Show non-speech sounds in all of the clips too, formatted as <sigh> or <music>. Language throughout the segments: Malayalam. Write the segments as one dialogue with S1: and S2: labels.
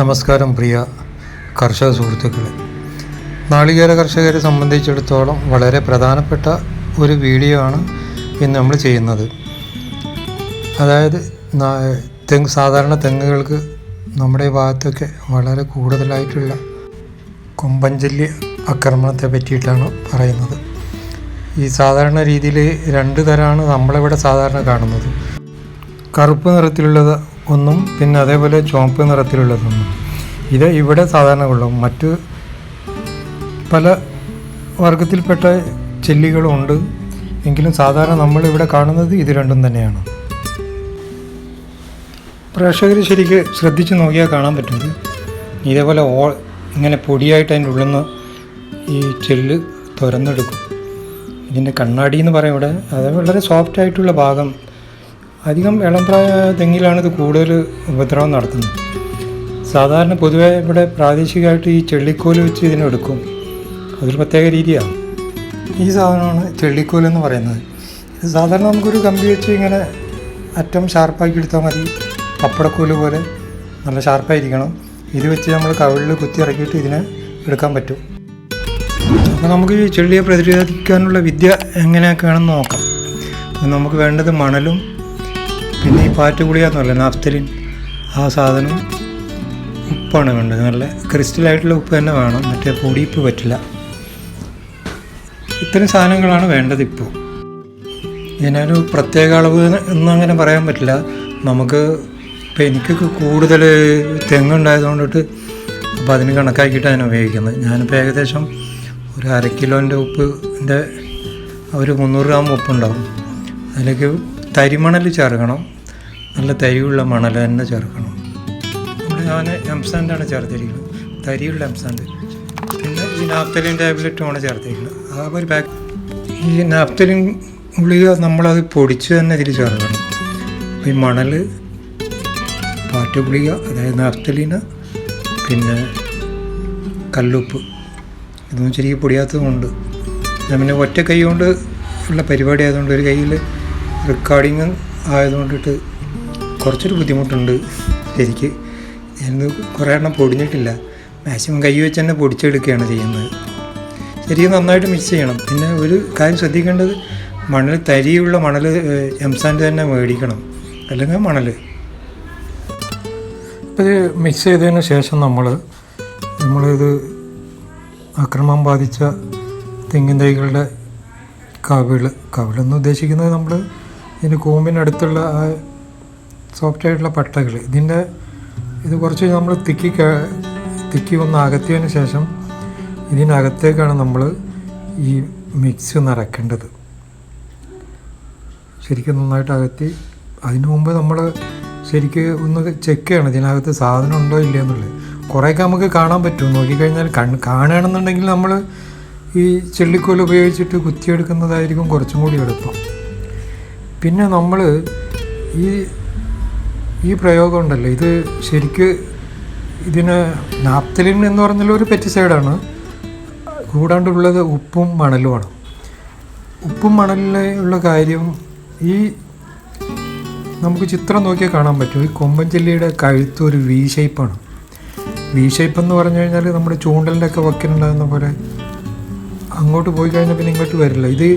S1: നമസ്കാരം പ്രിയ കർഷക സുഹൃത്തുക്കളെ. നാളികേര കർഷകരെ സംബന്ധിച്ചിടത്തോളം വളരെ പ്രധാനപ്പെട്ട ഒരു വീഡിയോ ആണ് ഇന്ന് നമ്മൾ ചെയ്യുന്നത്. അതായത് തെങ്ങ് സാധാരണ തെങ്ങുകൾക്ക് നമ്മുടെ ഭാഗത്തൊക്കെ വളരെ കൂടുതലായിട്ടുള്ള കൊമ്പഞ്ചല്ലി ആക്രമണത്തെ പറ്റിയിട്ടാണ് പറയുന്നത്. ഈ സാധാരണ രീതിയിൽ രണ്ട് തരമാണ് നമ്മളിവിടെ സാധാരണ കാണുന്നത്. കറുപ്പ് നിറത്തിലുള്ളത് ഒന്നും പിന്നെ അതേപോലെ ചുവപ്പ് നിറത്തിലുള്ളതൊന്നും. ഇത് ഇവിടെ സാധാരണ കൊള്ളും. മറ്റ് പല വർഗത്തിൽപ്പെട്ട ചെല്ലികളും ഉണ്ട് എങ്കിലും സാധാരണ നമ്മൾ ഇവിടെ കാണുന്നത് ഇത് രണ്ടും തന്നെയാണ്. പ്രേക്ഷകർ ശരിക്ക് ശ്രദ്ധിച്ച് നോക്കിയാൽ കാണാൻ പറ്റുന്നത്. ഇതേപോലെ ഓ ഇങ്ങനെ പൊടിയായിട്ട് അതിന്റെ ഉള്ളിൽ നിന്ന് ഈ ചെല്ല് തുരന്നെടുക്കും. ഇതിന്റെ കണ്ണാടി എന്ന് പറയും ഇവിടെ അത് വളരെ സോഫ്റ്റ് ആയിട്ടുള്ള ഭാഗം അധികം ഇളം പ്രായ തെങ്ങിലാണ് ഇത് കൂടുതൽ ഉപദ്രവം നടത്തുന്നത്. സാധാരണ പൊതുവെ ഇവിടെ പ്രാദേശികമായിട്ട് ഈ ചെള്ളിക്കോൽ വെച്ച് ഇതിനെടുക്കും അതൊരു പ്രത്യേക രീതിയാണ്. ഈ സാധനമാണ് ചെള്ളിക്കോൽ എന്ന് പറയുന്നത്. ഇത് സാധാരണ നമുക്കൊരു കമ്പി വെച്ച് ഇങ്ങനെ അറ്റം ഷാർപ്പാക്കി എടുത്താൽ മതി. പപ്പടക്കോൽ പോലെ നല്ല ഷാർപ്പായിരിക്കണം. ഇത് വെച്ച് നമ്മൾ കവിളിൽ കുത്തി ഇറക്കിയിട്ട് ഇതിനെ എടുക്കാൻ പറ്റും. അപ്പോൾ നമുക്ക് ഈ ചെള്ളിയെ പ്രതിരോധിക്കാനുള്ള വിദ്യ എങ്ങനെയൊക്കെയാണെന്ന് നോക്കാം. നമുക്ക് വേണ്ടത് മണലും പിന്നെ ഈ പാറ്റുകുളിയ എന്ന് പറയുന്നത് നാഫ്തലിൻ ആ സാധനം ഉപ്പാണ് വേണ്ടത്. നല്ല ക്രിസ്റ്റലായിട്ടുള്ള ഉപ്പ് തന്നെ വേണം മറ്റേ പൊടിയിപ്പ് പറ്റില്ല. ഇത്തരം സാധനങ്ങളാണ് വേണ്ടത് ഇപ്പോൾ. ഇതിനൊരു പ്രത്യേക അളവ് എന്നങ്ങനെ പറയാൻ പറ്റില്ല. നമുക്ക് ഇപ്പം എനിക്കൊക്കെ കൂടുതൽ തെങ്ങുണ്ടായതുകൊണ്ടിട്ട് അപ്പോൾ അതിന് കണക്കാക്കിയിട്ട് അതിനെ ഉപയോഗിക്കുന്നത്. ഞാനിപ്പോൾ ഏകദേശം ഒരു അര കിലോന്റെ ഉപ്പിന്റെ ഒരു മുന്നൂറ് ഗ്രാം ഉപ്പുണ്ടാവും. അതിലേക്ക് തരിമണൽ ചേർക്കണം നല്ല തരിയുള്ള മണൽ തന്നെ ചേർക്കണം ഇവിടെ ഞാൻ എംസാൻഡാണ് ചേർത്തിരിക്കുന്നത്. തരിയുള്ള എംസാൻഡ്. പിന്നെ ഈ നാപ്തലിൻ ടാബ്ലറ്റുമാണ് ചേർത്തിരിക്കുന്നത്. ആ ഒരു പാക്ക് ഈ നാപ്തലിൻ ഗുളിക നമ്മളത് പൊടിച്ച് തന്നെ ഇതിൽ ചേർക്കണം. ഈ മണൽ പാറ്റ ഗുളിക അതായത് നാപ്തലിന് പിന്നെ കല്ലുപ്പ്. ഇതൊന്നും ശരിക്കും പൊടിയാത്തതുകൊണ്ട്. പിന്നെ ഒറ്റ കൈ കൊണ്ട് ഉള്ള പരിപാടി ആയതുകൊണ്ട് ഒരു കയ്യിൽ റെക്കോർഡിങ് ആയതുകൊണ്ടിട്ട് കുറച്ചൊരു ബുദ്ധിമുട്ടുണ്ട്. ശരിക്ക് എന്ന് കുറേ എണ്ണം പൊടിഞ്ഞിട്ടില്ല. മാക്സിമം കൈ വെച്ച് തന്നെ പൊടിച്ചെടുക്കുകയാണ് ചെയ്യുന്നത്. ശരിക്കും നന്നായിട്ട് മിക്സ് ചെയ്യണം. പിന്നെ ഒരു കാര്യം ശ്രദ്ധിക്കേണ്ടത് മണൽ തരിയുള്ള മണൽ എംസാന്റെ തന്നെ മേടിക്കണം. അല്ലെങ്കിൽ മണൽ. ഇപ്പോൾ മിക്സ് ചെയ്തതിന് ശേഷം നമ്മൾ നമ്മളിത് അക്രമം ബാധിച്ച തെങ്ങിൻ തൈകളുടെ കവിൾ കവിളെന്ന് ഉദ്ദേശിക്കുന്നത് നമ്മൾ ഇതിന് കൂമ്പിനടുത്തുള്ള ആ സോഫ്റ്റ് ആയിട്ടുള്ള പട്ടകൾ ഇതിന്റെ ഇത് കുറച്ച് നമ്മൾ തിക്കി തിക്കി ഒന്ന് അകത്തിയതിന് ശേഷം ഇതിനകത്തേക്കാണ് നമ്മൾ ഈ മിക്സ് നിറയ്ക്കേണ്ടത് ശരിക്കും നന്നായിട്ട് അകത്തി അതിനു മുമ്പ് നമ്മൾ ശരിക്ക് ഒന്ന് ചെക്ക് ചെയ്യണം ഇതിനകത്ത് സാധനം ഉണ്ടോ ഇല്ലയോ എന്നുള്ളത്. കുറേയൊക്കെ നമുക്ക് കാണാൻ പറ്റും. നോക്കിക്കഴിഞ്ഞാൽ കണ് കാണുകയാണെന്നുണ്ടെങ്കിൽ നമ്മൾ ഈ ചെള്ളിക്കോൽ ഉപയോഗിച്ചിട്ട് കുത്തിയെടുക്കുന്നതായിരിക്കും കുറച്ചും കൂടി എളുപ്പം. പിന്നെ നമ്മൾ ഈ ഈ പ്രയോഗം ഉണ്ടല്ലോ. ഇത് ശരിക്ക് ഇതിന് നാപ്തലിൻ എന്ന് പറഞ്ഞാൽ ഒരു പെറ്റിസൈഡാണ്. കൂടാണ്ടുള്ളത് ഉപ്പും മണലുമാണ് ഉപ്പും മണലിലുള്ള കാര്യം ഈ നമുക്ക് ചിത്രം നോക്കിയാൽ കാണാൻ പറ്റും. ഈ കൊമ്പൻ ചെല്ലിയുടെ കഴുത്ത് ഒരു വി ഷേപ്പാണ് വി ഷേപ്പ് എന്ന് പറഞ്ഞു കഴിഞ്ഞാൽ നമ്മുടെ ചൂണ്ടലിന്റെ ഒക്കെ വക്കിലുണ്ടാകുന്ന പോലെ അങ്ങോട്ട് പോയി കഴിഞ്ഞാൽ പിന്നെ ഇങ്ങോട്ട് വരില്ല. ഇത്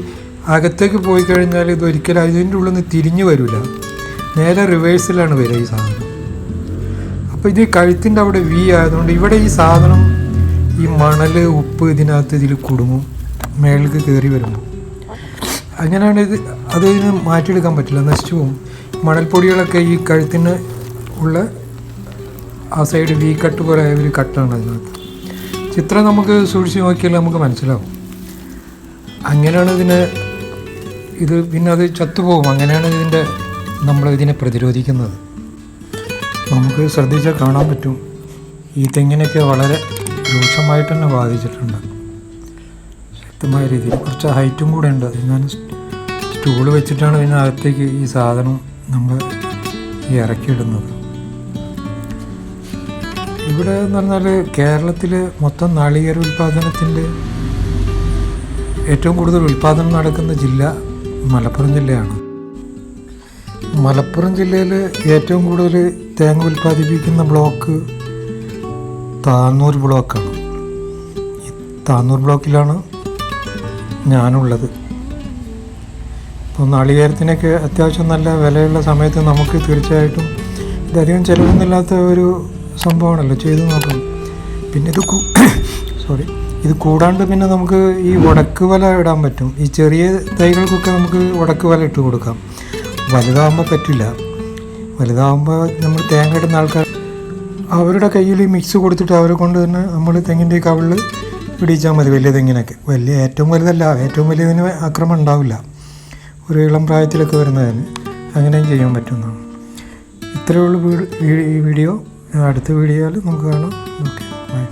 S1: അകത്തേക്ക് പോയി കഴിഞ്ഞാൽ ഇത് ഒരിക്കലും അതിന്റെ ഉള്ളിൽ നിന്ന് തിരിഞ്ഞു വരില്ല. നേരെ റിവേഴ്സിലാണ് വരിക ഈ സാധനം. അപ്പോൾ ഇത് കഴുത്തിന്റെ അവിടെ വി ആയതുകൊണ്ട് ഇവിടെ ഈ സാധനം ഈ മണൽ ഉപ്പ് ഇതിനകത്ത് ഇതിൽ കുടുങ്ങും. മേളിലേക്ക് കയറി വരുമ്പോൾ അങ്ങനെയാണ് ഇത് അത് ഇതിന് മാറ്റിയെടുക്കാൻ പറ്റില്ല. നശിച്ചു പോകും. മണൽപ്പൊടികളൊക്കെ ഈ കഴുത്തിന് ഉള്ള ആ സൈഡ് വി കട്ട് പോലെ ഒരു കട്ടാണ് അതിനകത്ത്. ചിത്രം നമുക്ക് സൂക്ഷിച്ച് നോക്കിയാൽ നമുക്ക് മനസ്സിലാവും. അങ്ങനെയാണ് ഇതിനെ ഇത് പിന്നെ അത് ചത്തുപോകും. അങ്ങനെയാണ് ഇതിന്റെ നമ്മൾ ഇതിനെ പ്രതിരോധിക്കുന്നത്. നമുക്ക് ശ്രദ്ധിച്ചാൽ കാണാൻ പറ്റും. ഈ തെങ്ങിനൊക്കെ വളരെ രൂക്ഷമായിട്ട് തന്നെ ബാധിച്ചിട്ടുണ്ട്. ശക്തമായ രീതിയിൽ കുറച്ച് ഹൈറ്റും കൂടെ ഉണ്ട്. അത് ഞാൻ സ്റ്റൂൾ വെച്ചിട്ടാണ് ഇതിനകത്തേക്ക് ഈ സാധനം നമ്മൾ ഇറക്കിയിടുന്നത്. ഇവിടെ എന്ന് പറഞ്ഞാൽ കേരളത്തിൽ മൊത്തം നാളികേര ഉൽപ്പാദനത്തിന്റെ ഏറ്റവും കൂടുതൽ ഉൽപ്പാദനം നടക്കുന്ന ജില്ല മലപ്പുറം ജില്ലയാണ്. മലപ്പുറം ജില്ലയിൽ ഏറ്റവും കൂടുതൽ തേങ്ങ ഉൽപ്പാദിപ്പിക്കുന്ന ബ്ലോക്ക് താന്നൂർ ബ്ലോക്കാണ്. ഈ താന്നൂർ ബ്ലോക്കിലാണ് ഞാനുള്ളത്. ഇപ്പോൾ നാളികേരത്തിനൊക്കെ അത്യാവശ്യം നല്ല വിലയുള്ള സമയത്ത് നമുക്ക് തീർച്ചയായിട്ടും ഇതധികം ചിലവൊന്നുമില്ലാത്ത ഒരു സംഭവമാണല്ലോ. ചെയ്തു നോക്കാം പിന്നെ ഇത് സോറി <coughs> ഇത് കൂടാണ്ട് പിന്നെ നമുക്ക് ഈ ഉടക്ക് വല ഇടാൻ പറ്റും. ഈ ചെറിയ തൈകൾക്കൊക്കെ നമുക്ക് ഉടക്ക് വല ഇട്ട് കൊടുക്കാം. വലുതാകുമ്പോൾ പറ്റില്ല. വലുതാകുമ്പോൾ നമ്മൾ തേങ്ങ ഇടുന്ന ആൾക്കാർ അവരുടെ കയ്യിൽ മിക്സ് കൊടുത്തിട്ട് അവരെ കൊണ്ട് തന്നെ നമ്മൾ തെങ്ങിന്റെ കവിളിൽ പിടിച്ചാൽ മതി. വലിയ തെങ്ങിനൊക്കെ. വലിയ ഏറ്റവും വലുതല്ല. ഏറ്റവും വലിയതിന് ആക്രമണം ഉണ്ടാവില്ല. ഒരു ഇളം പ്രായത്തിലൊക്കെ വരുന്നതിന് അങ്ങനെയും ചെയ്യാൻ പറ്റുന്നതാണ് ഇത്രയേ ഉള്ളൂ ഈ വീഡിയോ. അടുത്ത വീഡിയോയിൽ നമുക്ക് കാണാം. ഓക്കെ. ബൈ